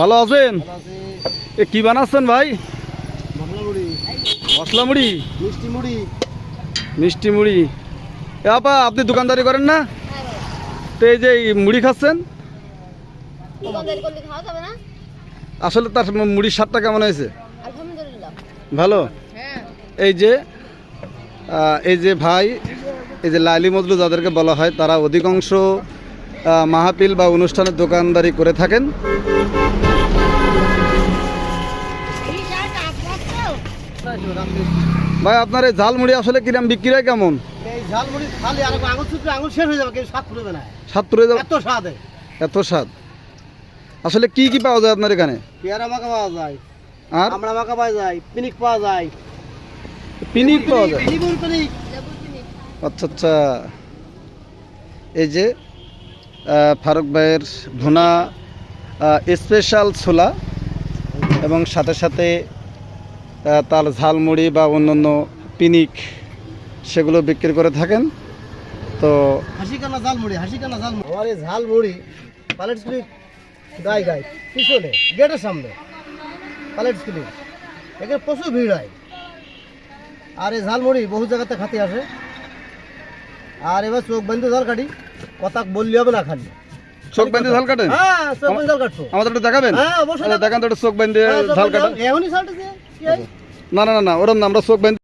ভালো আছেন? এ কি বানাচ্ছেন ভাই? মশলা মুড়ি মিষ্টি মুড়ি মিষ্টি মুড়ি এ আপা আপনি দোকানদারি করেন না? তো এই যে এই মুড়ি খাচ্ছেন? দোকানদারি করলে খাওয়া যাবে না? আসলে তার মুড়ির স্বাদটা কেমন হয়েছে? আলহামদুলিল্লাহ। ভালো? হ্যাঁ। এই যে এই যে ভাই এই যে লাইলি মজলু যাদেরকে বলা হয় তারা অধিকাংশ আহ, মাহফিল বা অনুষ্ঠানের দোকানদারি করে থাকেন। ভাই আপনার এই ঝাল মুড়ি আসলে কিরাম বিক্রি হয় কেমন? এত স্বাদ আসলে কি কি পাওয়া যায় আপনার এখানে? পেয়ারা মাখা পাওয়া যায় আর? আমড়া মাখা পাওয়া যায় পিনিক পাওয়া যায়। পিনিক পাওয়া যায়? আচ্ছা আচ্ছা। এই যে ফারুক ভাইয়ের ভুনা স্পেশাল ছোলা এবং সাথে সাথে তার ঝালমুড়ি বা অন্যান্য পিনিক সেগুলো বিক্রি করে থাকেন। তো হাসি কান্না ঝাল মুড়ি হাসি কান্না ঝাল মুড়ি আমার এই ঝাল মুড়ি প্যালেট স্কুলি গাই গাই পিছনে, গেটের সামনে প্যালেট স্কুলি এখানে প্রচুর ভিড় হয়। আর এই ঝালমুড়ি বহু জায়গাতে খাতে আসে। আর এবার চোখ বেঁধে ঝাল কাটি কথা বললি হবে না খালি। চোখ ঝাল কাটেন হ্যাঁ চোখ বন্ধু ঝাল কাটছো আমাদের একটু দেখাবেন? হ্যাঁ অবশ্যই দেখান তো চোখ ঝাল কাটা। এখনই ঝালটা হয়? না না না না ওরম না আমরা চোখ বেঁধে